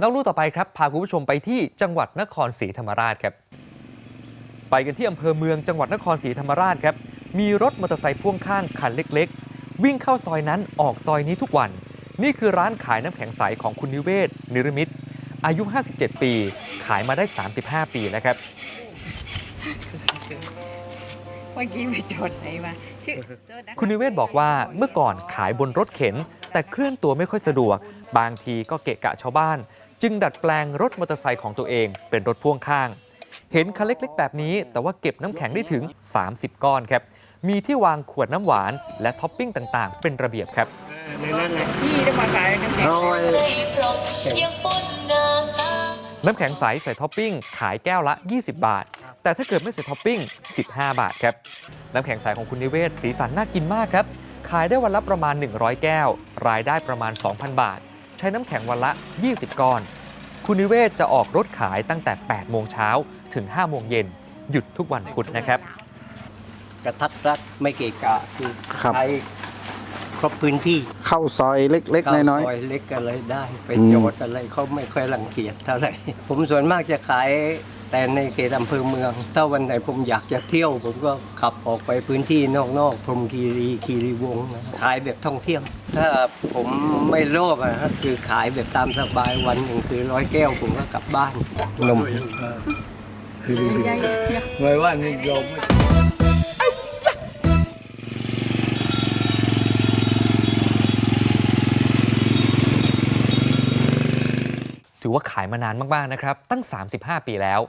เล่าลู่ต่อไปครับพาคุณผู้ชมไปที่จังหวัดนครศรีธรรมราชครับ ไปกันที่อำเภอเมืองจังหวัดนครศรีธรรมราชครับ มีรถมอเตอร์ไซค์พ่วงข้างคันเล็ก ๆ วิ่งเข้าซอยนั้นออกซอยนี้ทุกวัน นี่คือร้านขายน้ำแข็งใสของคุณนิเวศ นิรมิตอายุ 57 ปี ขายมาได้ 35 ปีแล้วครับ มื่อกี้ไปจดไหนมาชื่อโทษะคุณนิเวศบอกว่าเมื่อก่อนขายบนรถเข็น แต่เคลื่อนตัวไม่ค่อยสะดวก บางทีก็เกะกะชาวบ้าน จึงดัดแปลงรถมอเตอร์ไซค์ของตัวเองเป็นรถพ่วงข้าง เห็นคันเล็กๆ แบบนี้ แต่ว่าเก็บน้ำแข็งได้ถึง 30 ก้อนครับ มีที่วางขวดน้ำหวานและท็อปปิ้งต่างๆ เป็นระเบียบครับพี่ได้มาขายน้ำแข็งน้ำแข็งใสใส่ท็อปปิ้งขายแก้วละ 20 บาท แต่ถ้าเกิดไม่ใส่ท็อปปิ้ง 15 บาทครับ น้ำแข็งใสของคุณนิเวศ สีสันน่ากินมากครับ ขายได้วันละประมาณ 100 แก้ว รายได้ประมาณ 2,000 บาท ใช้น้ำแข็งวันละ 20 ก้อน คุณนิเวศจะออกรถขายตั้งแต่ 8 โมงเช้าถึง 5 โมงเย็น หยุดทุกวันพุธนะครับ กระทัดรัดไม่เกะกะคือครับ ใช้ครบพื้นที่เข้าซอยเล็กเข้าๆน้อย ซอยเล็กอะไรได้ ไปอืม โจทย์อะไรเขาไม่ค่อยรังเกียจเท่าไหร่ ผมส่วนมากจะขาย แต่ในเขตอำเภอเมือง ถ้าวันไหนผมอยากจะเที่ยวผมก็ขับออกไปพื้นที่นอกๆพรหมคีรีคีรีวงศ์นะขายแบบท่องเที่ยว ถ้าผมไม่โลภอะฮะคือขายแบบตามสบายวันหนึ่งคือร้อยแก้วผมก็กลับบ้านนม ไม่ว่านี่โยมไม่ ถือว่าขายมานานมากๆนะครับ ตั้ง 35 ปีแล้ว